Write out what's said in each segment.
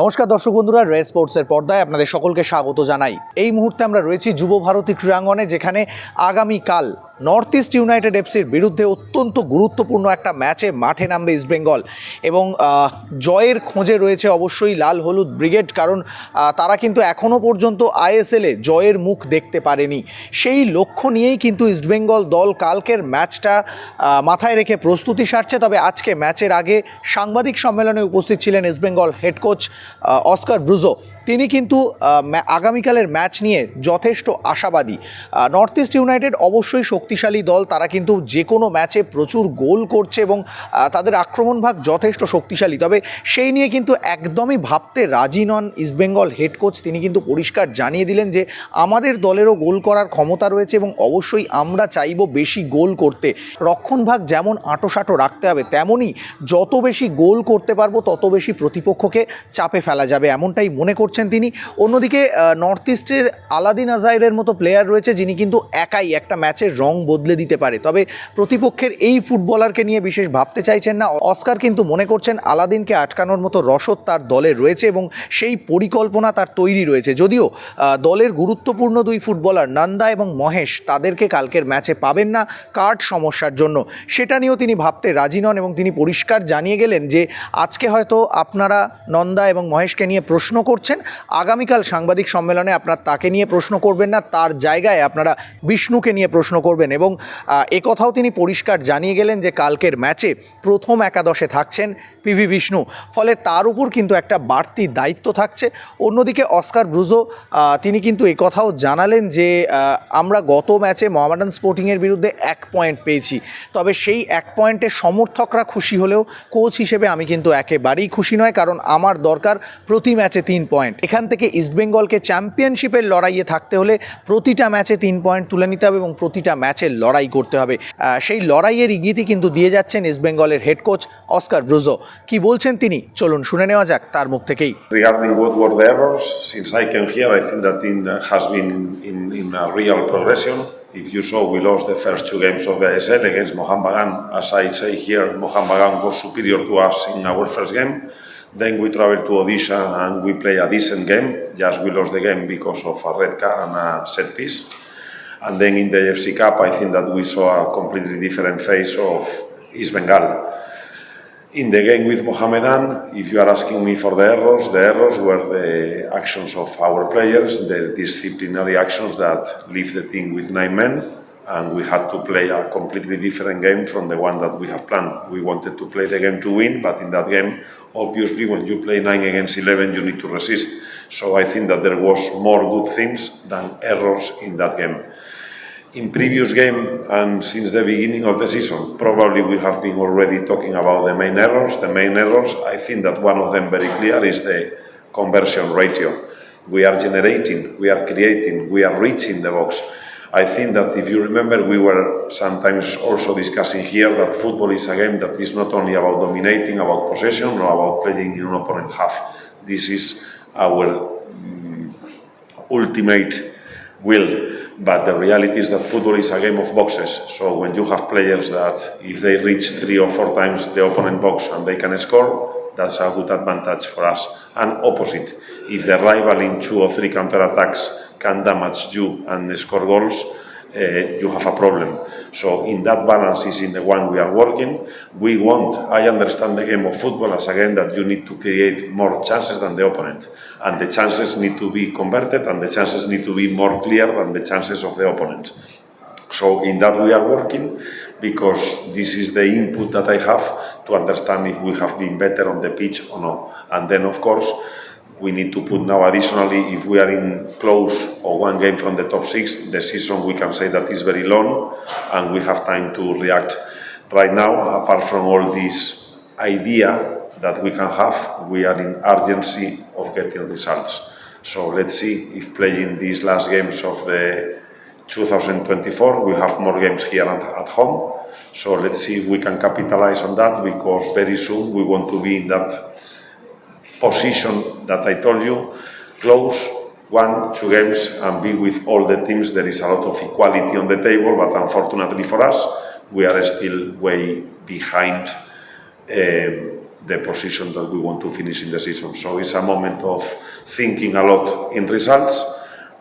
নমস্কার দর্শক বন্ধুরা রে স্পোর্টসের পর্দায় আপনাদের সকলকে স্বাগত জানাই। এই মুহূর্তে আমরা রয়েছি যুব ভারতী ক্রীড়াঙ্গনে, যেখানে আগামীকাল নর্থ ইস্ট ইউনাইটেড এফসির বিরুদ্ধে অত্যন্ত গুরুত্বপূর্ণ একটা ম্যাচে মাঠে নামবে ইস্টবেঙ্গল এবং জয়ের খোঁজে রয়েছে অবশ্যই লাল হলুদ ব্রিগেড কারণ তারা কিন্তু এখনও পর্যন্ত আইএসএলে জয়ের মুখ দেখতে পারেনি। সেই লক্ষ্য নিয়েই কিন্তু ইস্টবেঙ্গল দল কালকের ম্যাচটা মাথায় রেখে প্রস্তুতি সারছে। তবে আজকে ম্যাচের আগে সাংবাদিক সম্মেলনে উপস্থিত ছিলেন East Bengal head coach Oscar Bruzon তিনি কিন্তু আগামীকালের ম্যাচ নিয়ে যথেষ্ট আশাবাদী। নর্থ ইস্ট ইউনাইটেড অবশ্যই শক্তিশালী দল, তারা কিন্তু যে কোনো ম্যাচে প্রচুর গোল করছে এবং তাদের আক্রমণ ভাগ যথেষ্ট শক্তিশালী। তবে সেই নিয়ে কিন্তু একদমই ভাবতে রাজি নন ইস্টবেঙ্গল হেড কোচ তিনি কিন্তু পরিষ্কার জানিয়ে দিলেন যে, আমাদের দলেরও গোল করার ক্ষমতা রয়েছে এবং অবশ্যই আমরা চাইব বেশি গোল করতে। রক্ষণ ভাগ যেমন আঁটোসাঁটো রাখতে হবে তেমনই যত বেশি গোল করতে পারব, তত বেশি প্রতিপক্ষকে চাপে ফেলা যাবে। এমনটাই মনে করছেন তিনি। অন্যদিকে নর্থ ইস্টের আলাদিন আজাইরের মতো প্লেয়ার রয়েছে যিনি কিন্তু একাই একটা ম্যাচের রং বদলে দিতে পারে। তবে প্রতিপক্ষের এই ফুটবলারকে নিয়ে বিশেষ ভাবতে চাইছেন না। অস্কার কিন্তু মনে করছেন আলাদিনকে আটকানোর মতো রসদ তার দলে রয়েছে এবং সেই পরিকল্পনা তার তৈরি রয়েছে। যদিও দলের গুরুত্বপূর্ণ দুই ফুটবলার নন্দা এবং মহেশ তাদেরকে কালকের ম্যাচে পাবেন না কার্ড সমস্যার জন্য। সেটা নিয়েও তিনি ভাবতে রাজি নন এবং তিনি পরিষ্কার জানিয়ে গেলেন যে, আজকে হয়তো আপনারা নন্দা এবং মহেশকে নিয়ে প্রশ্ন করছেন। আগামীকাল সাংবাদিক সম্মেলনে আপনার তাকে নিয়ে প্রশ্ন করবেন না, তার জায়গায় আপনারা বিষ্ণুকে নিয়ে প্রশ্ন করবেন এবং একথাও তিনি পরিষ্কার জানিয়ে গেলেন যে কালকের ম্যাচে প্রথম একাদশে থাকছেন পিভি বিষ্ণু। ফলে তার উপর কিন্তু একটা বাড়তি দায়িত্ব থাকছে। অন্যদিকে অস্কার ব্রুজো তিনি কিন্তু একথাও জানালেন যে আমরা গত ম্যাচে মোহামেডান স্পোর্টিংয়ের বিরুদ্ধে এক পয়েন্ট পেয়েছি। তবে সেই এক পয়েন্টে সমর্থকরা খুশি হলেও কোচ হিসেবে আমি কিন্তু একেবারেই খুশি নয়, কারণ আমার দরকার প্রতি ম্যাচে তিন পয়েন্ট। পয়েন্ট এখান থেকে ইস্টবেঙ্গলকে চ্যাম্পিয়নশিপের লড়াইয়ে থাকতে হলে প্রতিটা ম্যাচে তিন পয়েন্ট তুলে নিতে হবে এবং প্রতিটা ম্যাচের লড়াই করতে হবে। সেই লড়াইয়ের ইঙ্গিতই কিন্তু দিয়ে যাচ্ছেন ইস্টবেঙ্গলের হেড কোচ অস্কার ব্রুজো কি বলছেন তিনি? চলুন শুনে নেওয়া যাক তার মুখ থেকেই। Regarding in has been in in a real progression If you saw, we lost the first two games of ASL against Mohamedan. As I say here, Mohamedan was superior to us in our first game. Then we traveled to Odisha and we play a decent game. Just we lost the game because of a red card and a set piece. And then in the FC Cup, I think that we saw a completely different face of East Bengal. In the game with Mohamedan, if you are asking me for the errors, the errors were the actions of our players, the disciplinary actions that leave the team with nine men, and we had to play a completely different game from the one that we have planned. We wanted to play the game to win, but in that game, obviously, when you play nine against eleven, you need to resist. So I think that there was more good things than errors in that game in previous game and since the beginning of the season, probably we have been already talking about the main errors. The main errors, I think that one of them very clear is the conversion ratio. We are generating, we are creating, we are reaching the box. I think that if you remember, we were sometimes also discussing here that football is a game that is not only about dominating, about possession, or about playing in an opponent half. This is our mm, ultimate will. But the reality is that football is a game of boxes. So when you have players that, if they reach three or four times the opponent box and they can score, that's a good advantage for us. And opposite, if the rival in two or three counter attacks can damage you and score goals, uh, you have a problem. So in that balance is in the one we are working. We want, I understand the game of football as a game that you need to create more chances than the opponent. And the chances need to be converted and the chances need to be more clear than the chances of the opponent. So in that we are working because this is the input that I have to understand if we have been better on the pitch or not. And then of course we need to put now additionally if we are in close or one game from the top six, the season we can say that is very long and we have time to react. Right now, apart from all this idea that we can have, we are in urgency of getting results. So let's see if playing these last games of the 2024, we have more games here at, at home. So let's see if we can capitalize on that because very soon we want to be in that position that I told you, close one, two games and be with all the teams. There is a lot of equality on the table, but unfortunately for us, we are still way behind um, the position that we want to finish in the season. So it's a moment of thinking a lot in results,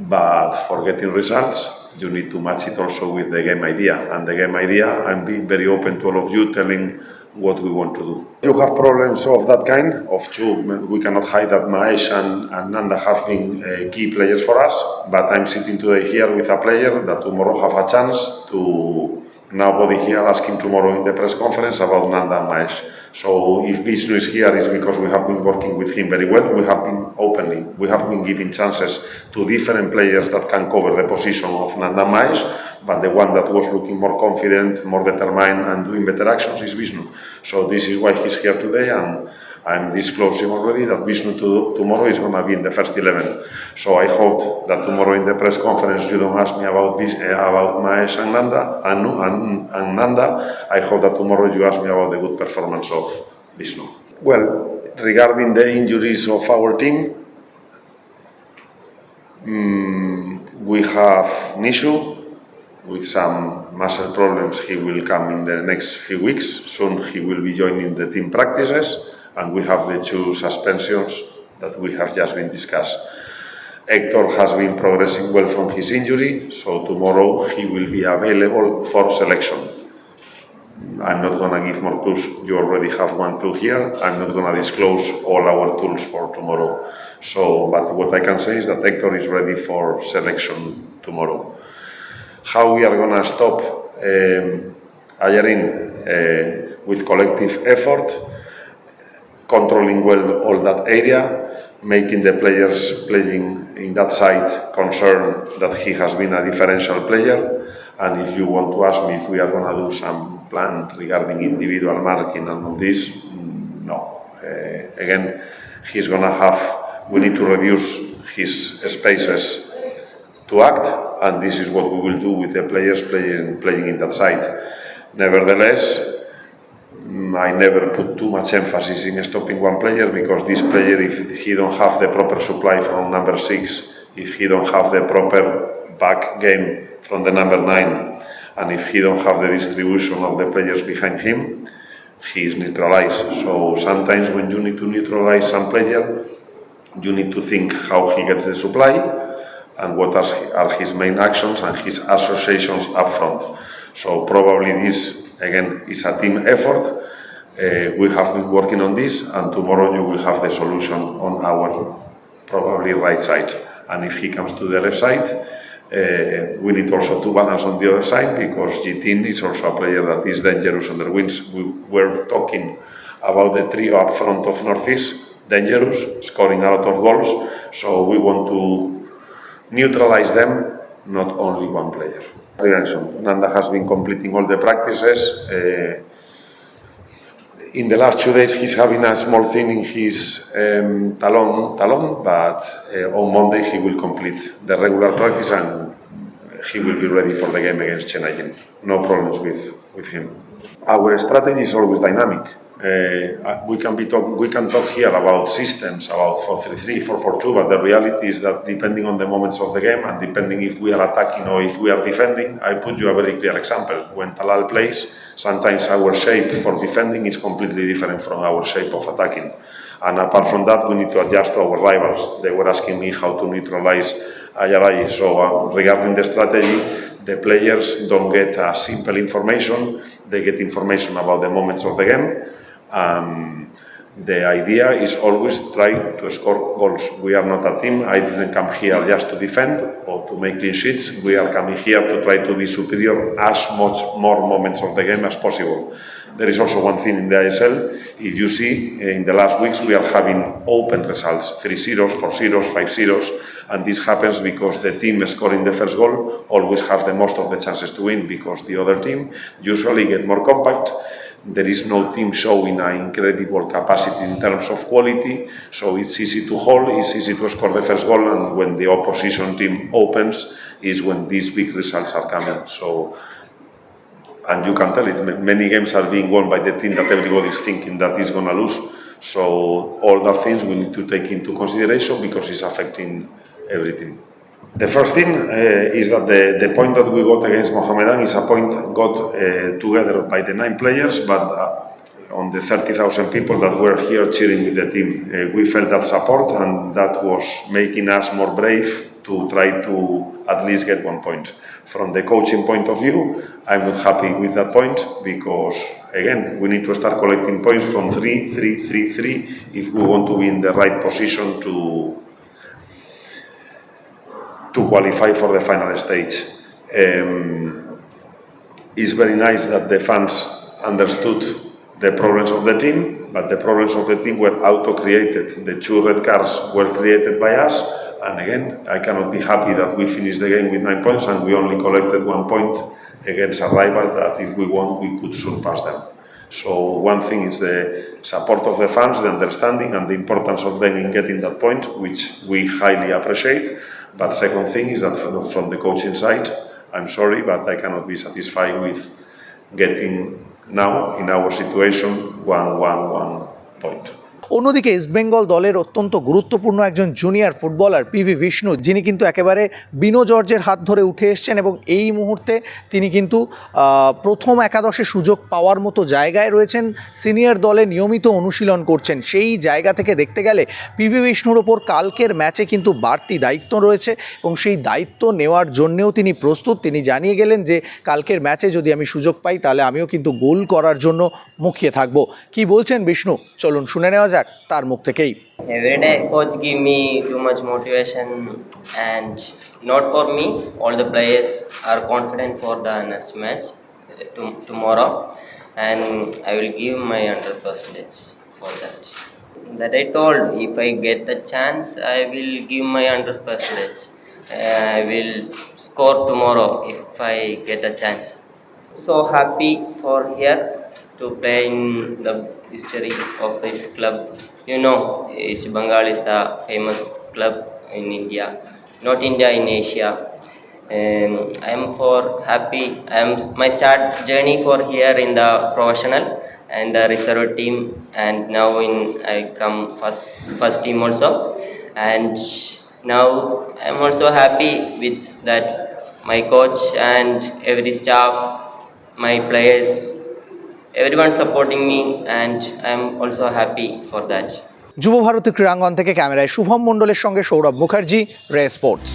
but for getting results, you need to match it also with the game idea. And the game idea, I'm being very open to all of you, telling what we want to do. You have problems of that kind, of two. We cannot hide that Maesh and, and Nanda have been uh, key players for us, but I'm sitting today here with a player that tomorrow have a chance to nobody here asking tomorrow in the press conference about Nanda and Maesh. So if Vishnu is here, it's because we have been working with him very well. We have been openly, we have been giving chances to different players that can cover the position of Nanda and Maesh, but the one that was looking more confident, more determined, and doing better actions is Vishnu. So this is why he's here today, and I'm disclosing already that Vishnu to, tomorrow is going to be in the first 11. So I hope that tomorrow in the press conference you don't ask me about Vis- uh, about Maesh and Nanda, and, and, and Nanda. I hope that tomorrow you ask me about the good performance of Vishnu. Well, regarding the injuries of our team, mm, we have Nishu with some muscle problems. He will come in the next few weeks. Soon he will be joining the team practices, and we have the two suspensions that we have just been discussed. Hector has been progressing well from his injury, so tomorrow he will be available for selection. I'm not going to give more clues. You already have one clue here. I'm not going to disclose all our tools for tomorrow. So, but what I can say is that Hector is ready for selection tomorrow. How we are going to stop um, uh, with collective effort, controlling well all that area, making the players playing in that side concerned that he has been a differential player. And if you want to ask me if we are going to do some plan regarding individual marking and all this, mm, no. Uh, again, he's going to have, we need to reduce his spaces to act, and this is what we will do with the players playing, playing in that side. Nevertheless, I never put too much emphasis in stopping one player because this player, if he don't have the proper supply from number six, if he don't have the proper back game from the number nine, and if he don't have the distribution of the players behind him, he is neutralized. So sometimes when you need to neutralize some player, you need to think how he gets the supply and what are, are his main actions and his associations up front. So probably this again is a team effort. Uh, we have been working on this, and tomorrow you will have the solution on our probably right side. And if he comes to the left side, uh, we need also to balance on the other side because Gitin is also a player that is dangerous on the wings. We were talking about the trio up front of Northeast, dangerous, scoring a lot of goals. So we want to neutralize them, not only one player. Nanda has been completing all the practices. Uh, in the last two days, he's having a small thing in his um, talon, talon, but uh, on Monday he will complete the regular practice and he will be ready for the game against Chennai. No problems with, with him. Our strategy is always dynamic. Uh, we can be talk, we can talk here about systems, about 4-3-3, 4-4-2, but the reality is that depending on the moments of the game and depending if we are attacking or if we are defending, I put you a very clear example. When Talal plays, sometimes our shape for defending is completely different from our shape of attacking. And apart from that, we need to adjust to our rivals. They were asking me how to neutralize Ayaray. So uh, regarding the strategy, the players don't get uh, simple information. They get information about the moments of the game. Um, the idea is always try to score goals. We are not a team. I didn't come here just to defend or to make clean sheets. We are coming here to try to be superior as much more moments of the game as possible. There is also one thing in the ISL. If you see, in the last weeks we are having open results, 3 zeros, 4 zeros, 5 zeros, and this happens because the team scoring the first goal always has the most of the chances to win because the other team usually get more compact there is no team showing an incredible capacity in terms of quality, so it's easy to hold, it's easy to score the first goal, and when the opposition team opens is when these big results are coming. So, and you can tell it, many games are being won by the team that everybody is thinking that is going to lose. So all that things we need to take into consideration because it's affecting everything. The first thing uh, is that the, the point that we got against Mohamedan is a point got uh, together by the nine players, but uh, on the 30,000 people that were here cheering with the team. Uh, we felt that support, and that was making us more brave to try to at least get one point. From the coaching point of view, I'm not happy with that point because, again, we need to start collecting points from 3, 3, 3, 3 if we want to be in the right position to to qualify for the final stage. Um, it's very nice that the fans understood the problems of the team, but the problems of the team were auto-created. The two red cards were created by us, and again, I cannot be happy that we finished the game with nine points and we only collected one point against a rival that if we won, we could surpass them. So one thing is the support of the fans, the understanding and the importance of them in getting that point, which we highly appreciate. But second thing is that from the, from the coaching side, I'm sorry, but I cannot be satisfied with getting now in our situation one, one, one point. অন্যদিকে ইস্টবেঙ্গল দলের অত্যন্ত গুরুত্বপূর্ণ একজন junior footballer PV Vishnu যিনি কিন্তু একেবারে বিনো জর্জের হাত ধরে উঠে এসছেন এবং এই মুহূর্তে তিনি কিন্তু প্রথম একাদশে সুযোগ পাওয়ার মতো জায়গায় রয়েছেন। সিনিয়র দলে নিয়মিত অনুশীলন করছেন। সেই জায়গা থেকে দেখতে গেলে পিভি বিষ্ণুর ওপর কালকের ম্যাচে কিন্তু বাড়তি দায়িত্ব রয়েছে এবং সেই দায়িত্ব নেওয়ার জন্যেও তিনি প্রস্তুত। তিনি জানিয়ে গেলেন যে, কালকের ম্যাচে যদি আমি সুযোগ পাই তাহলে আমিও কিন্তু গোল করার জন্য মুখিয়ে থাকব। কি বলছেন বিষ্ণু চলুন শুনে নেওয়া যাক। তার মুখ থেকেই Every day, coach give me too much motivation, and not for me. All the players are confident for the next match uh, to- tomorrow, and I will give my hundred percentage for that. That I told, if I get the chance, I will give my hundred percentage. Uh, I will score tomorrow if I get a chance. So happy for here to play in the history of this club. You know, East Bengal is the famous club in India, not India in Asia. And I am for happy. I am my start journey for here in the professional and the reserve team, and now in I come first first team also, and now I am also happy with that my coach and every staff my players everyone supporting me and i'm also happy for that. যুব ভারতী ক্রীড়াঙ্গন থেকে ক্যামেরায় শুভম মণ্ডলের সঙ্গে সৌরভ মুখার্জি, রে sports.